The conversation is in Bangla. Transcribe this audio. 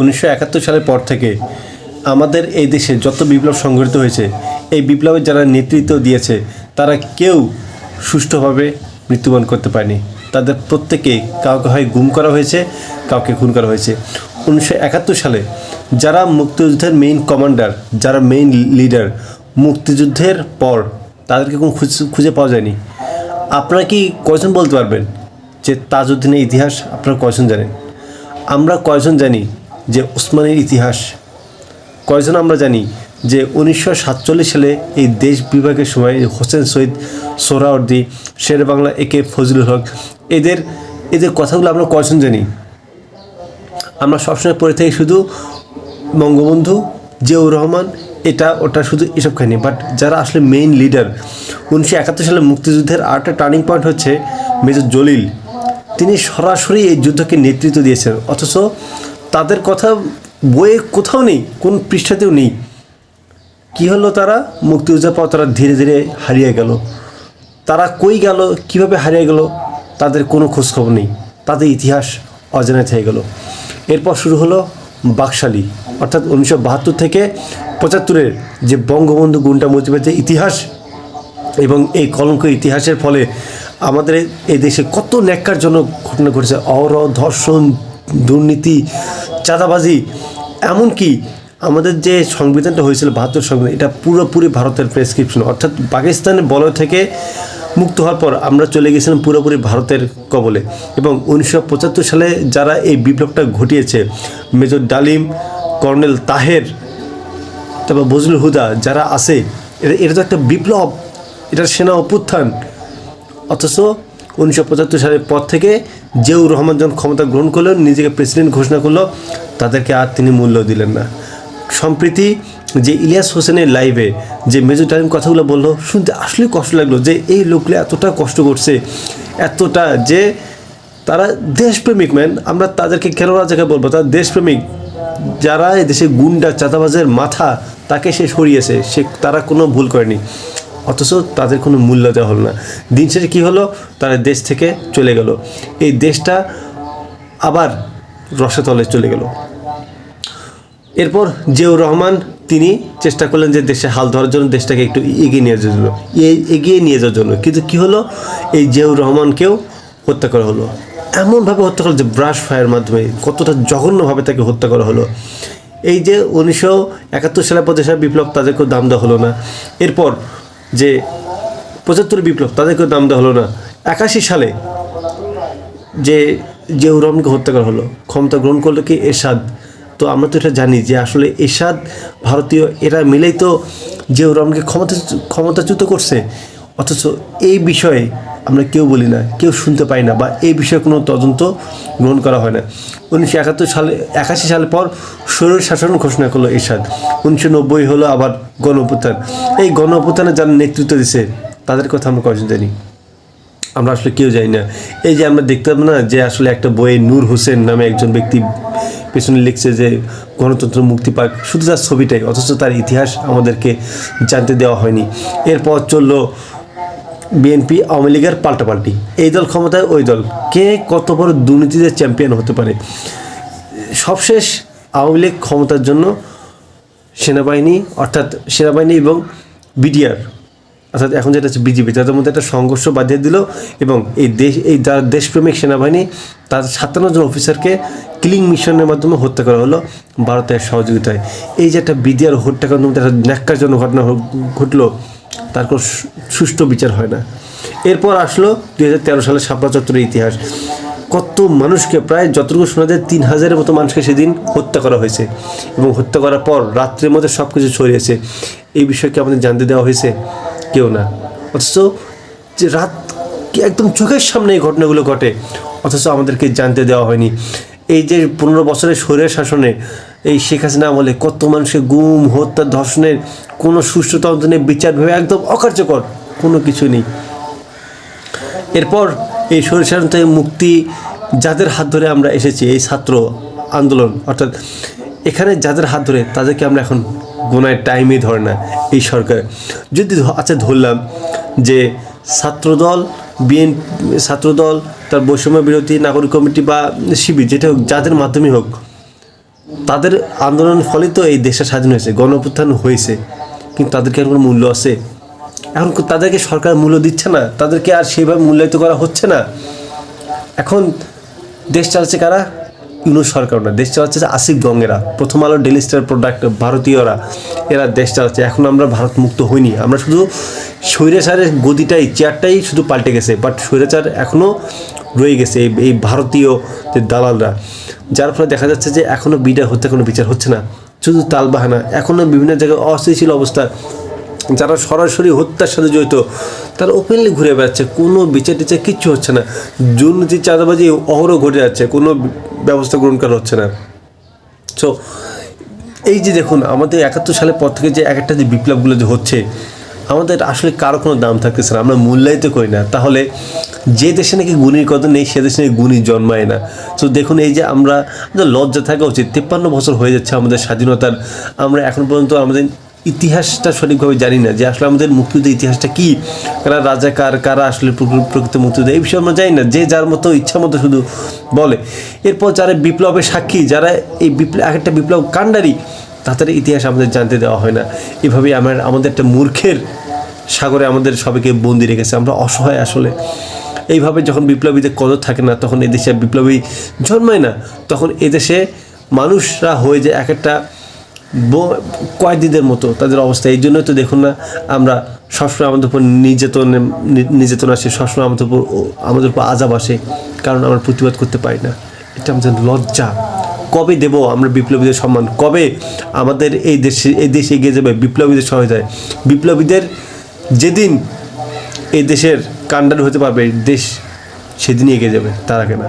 উনিশশো একাত্তর সালের পর থেকে আমাদের এই দেশে যত বিপ্লব সংঘটিত হয়েছে, এই বিপ্লবের যারা নেতৃত্ব দিয়েছে, তারা কেউ সুষ্ঠুভাবে মৃত্যুবরণ করতে পারেনি। তাদের প্রত্যেকে কাউকে হয় গুম করা হয়েছে, কাউকে খুন করা হয়েছে। উনিশশো একাত্তর সালে যারা মুক্তিযুদ্ধের মেইন কমান্ডার যারা মেইন লিডার মুক্তিযুদ্ধের পর তাদেরকে কোনো খুঁজে পাওয়া যায়নি। আপনারা কি কয়জন বলতে পারবেন যে তাজউদ্দিনের ইতিহাস আপনারা কয়জন জানেন? আমরা কয়জন জানি যে উসমানের ইতিহাস। কয়জন আমরা জানি যে উনিশশো সাতচল্লিশ সালে এই দেশ বিভাগের সময় হোসেন শহীদ সোহরাওয়ার্দী, শের বাংলা একে ফজলুল হক, এদের এদের কথাগুলো আমরা কয়জন জানি? আমরা সবসময় পড়ে থাকি শুধু বঙ্গবন্ধু জিয়াউর রহমান, এটা, ওটা শুধু এসব খাইনি বাট যারা আসলে মেইন লিডার উনিশশো একাত্তর সালে মুক্তিযুদ্ধের আরেকটা টার্নিং পয়েন্ট হচ্ছে মেজর জলিল। তিনি সরাসরি এই যুদ্ধকে নেতৃত্ব দিয়েছেন, অথচ তাদের কথা বইয়ে কোথাও নেই, কোন পৃষ্ঠাতেও নেই। কি হলো তারা? মুক্তিযুদ্ধের পর তারা ধীরে ধীরে হারিয়ে গেল। তারা কই গেল? কীভাবে হারিয়ে গেল? তাদের কোনো খোঁজখবর নেই। তাদের ইতিহাস অজানা থেকে গেল। এরপর শুরু হলো বাকশালী, অর্থাৎ উনিশশো বাহাত্তর থেকে পঁচাত্তরের যে বঙ্গবন্ধু গুন্ডা মুজিবের যে ইতিহাস এবং এই কলঙ্ক ইতিহাসের ফলে আমাদের এই দেশে কত ন্যাক্কারজনক ঘটনা ঘটেছে। অহরহ ধর্ষণ দুর্নীতি, চাঁদাবাজি, এমনকি আমাদের যে সংবিধানটা হয়েছিল, বাহাত্তর সংবিধান, এটা পুরোপুরি ভারতের প্রেসক্রিপশন অর্থাৎ পাকিস্তানের বলয় থেকে মুক্ত হওয়ার পর আমরা চলে গেছিলাম পুরোপুরি ভারতের কবলে। এবং উনিশশো পঁচাত্তর সালে যারা এই বিপ্লবটা ঘটিয়েছে, মেজর ডালিম, কর্নেল তাহের, তারপর বজলুল হুদা যারা আছে এটা এটা তো একটা বিপ্লব এটা সেনা অভ্যুত্থান। অথচ উনিশশো পঁচাত্তর সালের পর থেকে জিয়াউর রহমান যখন ক্ষমতা গ্রহণ করলেন, নিজেকে প্রেসিডেন্ট ঘোষণা করল, তাদেরকে আর তিনি মূল্য দিলেন না। সম্প্রীতি যে ইলিয়াস হোসেনের লাইভে যে মেজর টাইম কথাগুলো বলল, শুনতে আসলে কষ্ট লাগল যে এই লোকগুলো এতটা কষ্ট করছে, এতটা যে তারা দেশপ্রেমিক ম্যান আমরা তাদেরকে কেন রাজাকে বলব? তারা দেশপ্রেমিক। যারা এই দেশে গুন্ডা, চাঁদাবাজের মাথা তাকে সে সরিয়েছে, সে তারা কোনো ভুল করেনি। অথচ তাদের কোনো মূল্য দেওয়া হলো না। দিন শেষে কী হলো? তারা দেশ থেকে চলে গেল। এই দেশটা আবার রসাতলে চলে গেল। এরপর জিয়াউর রহমান তিনি চেষ্টা করলেন যে দেশে হাল ধরার জন্য দেশটাকে একটু এগিয়ে নিয়ে যাওয়ার জন্য। এগিয়ে নিয়ে যাওয়ার জন্য। কিন্তু কী হলো? এই জিয়াউর রহমানকেও হত্যা করা হলো। এমনভাবে হত্যা করা যে ব্রাশ ফায়ার মাধ্যমে কতটা জঘন্যভাবে তাকে হত্যা করা হলো। এই যে উনিশশো একাত্তর সালে পঁচাশি বিপ্লব তাদেরকেও দাম দেওয়া হলো না। এরপর যে পঁচাত্তর বিপ্লব তাদেরকেও দাম দেওয়া হলো না। একাশি সালে যে জিয়াউর হত্যা করা হলো, ক্ষমতা গ্রহণ করল কি? এরশাদ। তো আমরা তো এটা জানি যে আসলে এরশাদ, ভারতীয়, এরা মিলেই তো জিয়াউর ক্ষমতা ক্ষমতাচ্যুত করছে। অথচ এই বিষয়ে আমরা কেউ বলি না, কেউ শুনতে পাই না বা এই বিষয়ে কোনো তদন্ত গ্রহণ করা হয় না। উনিশশো একাত্তর সালে, একাশি সাল পর স্বৈর শাসন ঘোষণা করল এরশাদ উনিশশো নব্বই হলো আবার গণ এই গণ যারা নেতৃত্ব দিছে, তাদের কথা আমরা কজন জানি? আমরা আসলে কেউ জানি না। এই যে আমরা দেখতাম না যে আসলে একটা বইয়ে নূর হোসেন নামে একজন ব্যক্তি পেছনে লিখছে যে গণতন্ত্র মুক্তি পাক, শুধু তার ছবিটাই, অথচ তার ইতিহাস আমাদেরকে জানতে দেওয়া হয়নি। এরপর চলল বিএনপি আওয়ামী লীগের পাল্টাপাল্টি। এই দল ক্ষমতায়, ওই দল। কে কত বড় দুর্নীতিতে চ্যাম্পিয়ন হতে পারে? সবশেষ আওয়ামী লীগ ক্ষমতার জন্য সেনাবাহিনী, অর্থাৎ সেনাবাহিনী এবং বিডিআর, অর্থাৎ এখন যেটা হচ্ছে বিজেপি তাদের মধ্যে একটা সংঘর্ষ বাঁধিয়ে দিল এবং এই দেশ, এই যারা দেশপ্রেমিক সেনাবাহিনী, তার সাতান্ন জন অফিসারকে কিলিং মিশনের মাধ্যমে হত্যা করা হলো ভারতের সহযোগিতায়। এই যে একটা বিডিআর হত্যাকাণ্ড একটা ন্যাক্কারজনক ঘটনা ঘটলো তার কোনো সুষ্ঠু বিচার হয় না। এরপর আসলো দুই হাজার তেরো সালের শাপলা চত্বরের ইতিহাস। কত মানুষকে প্রায় যতটুকু শোনা যায় তিন হাজারের মতো মানুষকে সেদিন হত্যা করা হয়েছে এবং হত্যা করার পর রাত্রের মধ্যে সব কিছু ছড়িয়েছে এই বিষয়কে আমাদের জানতে দেওয়া হয়েছে কেউ না। অথচ যে রাত একদম চোখের সামনে এই ঘটনাগুলো ঘটে, অথচ আমাদেরকে জানতে দেওয়া হয়নি। এই যে পনেরো বছরের শরীরের শাসনে এই শেখ হাসিনা আমলে কত মানুষের গুম, হত্যা, ধর্ষণের কোনো সুষ্ঠু তদন্ত নেই, বিচার ভেবে একদম অকার্যকর, কোনো কিছু নেই। এরপর এই সরিষার থেকে মুক্তি যাদের হাত ধরে আমরা এসেছি, এই ছাত্র আন্দোলন, অর্থাৎ এখানে যাদের হাত ধরে তাদেরকে আমরা এখন গোনায় টাইমই ধরে না এই সরকার। যদি আচ্ছা ধরলাম যে ছাত্রদল, বিএন, ছাত্রদল, তার বৈষম্য বিরোধী নাগরিক কমিটি বা শিবির, যেটা হোক, যাদের মাধ্যমে হোক তাদের আন্দোলনের ফলে তো এই দেশটা স্বাধীন হয়েছে গণপ্রত্থান হয়েছে। কিন্তু তাদেরকে কোনো মূল্য আছে? এখন তাদেরকে সরকার মূল্য দিচ্ছে না, তাদেরকে আর সেইভাবে মূল্যায়িত করা হচ্ছে না। এখন দেশ চালাচ্ছে কারা? ইউনুস সরকার না। দেশ চালাচ্ছে আসিফ গঙ্গেরা। প্রথম আলো ডেলি স্টার প্রোডাক্ট ভারতীয়রা, এরা দেশ চালাচ্ছে। এখন আমরা ভারত মুক্ত হইনি। আমরা শুধু স্বৈরাচারের গদিটাই, চেয়ারটাই শুধু পাল্টে গেছে। বাট স্বৈরাচার এখনও রয়ে গেছে এই ভারতীয় যে দালালরা। যার ফলে দেখা যাচ্ছে যে এখনও বিডা হত্যা কোনো বিচার হচ্ছে না। শুধু তালবাহানা এখনও বিভিন্ন জায়গায় অস্থিতিশীল অবস্থা। যারা সরাসরি হত্যার সাথে জড়িত, তারা ওপেনলি ঘুরে বেড়াচ্ছে। কোনো বিচার টিচার কিচ্ছু হচ্ছে না। দুর্নীতি, চাঁদাবাজি, অহরহ ঘটে যাচ্ছে। কোনো ব্যবস্থা গ্রহণ করা হচ্ছে না। সো এই যে দেখুন, আমাদের একাত্তর সালের পর থেকে যে এক একটা যে বিপ্লবগুলো যে হচ্ছে আমাদের আসলে কারও কোনো দাম থাকতেছে না, আমরা মূল্যায়িত করি না। তাহলে যে দেশে নাকি গুণীর কত নেই, সে দেশে নাকি গুণী জন্মায় না। তো দেখুন, এই যে আমরা লজ্জা থাকা উচিত। তিপ্পান্ন বছর হয়ে যাচ্ছে আমাদের স্বাধীনতার। আমরা এখন পর্যন্ত আমাদের ইতিহাসটা সঠিকভাবে জানি না যে আসলে আমাদের মুক্তিযুদ্ধের ইতিহাসটা কী, কারা রাজা, কার, কারা আসলে প্রকৃত মুক্তিযুদ্ধ, এই বিষয়ে আমরা জানি না। যে যার মতো ইচ্ছা মতো শুধু বলে। এরপর যারা বিপ্লবের সাক্ষী, যারা এই বিপ্লব এক একটা বিপ্লব কাণ্ডারি তাদের ইতিহাস আমাদের জানতে দেওয়া হয় না। এভাবেই আমার, আমাদের একটা মূর্খের সাগরে আমাদের সবাইকে বন্দি রেখেছে। আমরা অসহায় আসলে। এইভাবে যখন বিপ্লবীদের কদর থাকে না, তখন এদেশে বিপ্লবী জন্মায় না। তখন এদেশে মানুষরা হয়ে যায় এক একটা কয়েদিদের মতো। তাদের অবস্থা এই জন্যই তো দেখুন না, আমরা সবসময় আমাদের উপর নির্যাতন নির্যাতন আসে, সবসময় আমাদের উপর আমাদের উপর আজাব আসে। কারণ আমরা প্রতিবাদ করতে পারি না। এটা আমাদের লজ্জা। কবে দেব আমরা বিপ্লবীদের সম্মান? কবে আমাদের এই দেশে এই দেশে এগিয়ে যাবে বিপ্লবীদের সহায়তায়? বিপ্লবীদের যেদিন এই দেশের কাণ্ডার হতে পারবে, দেশ সেদিনই এগিয়ে যাবে, তারা আগে না।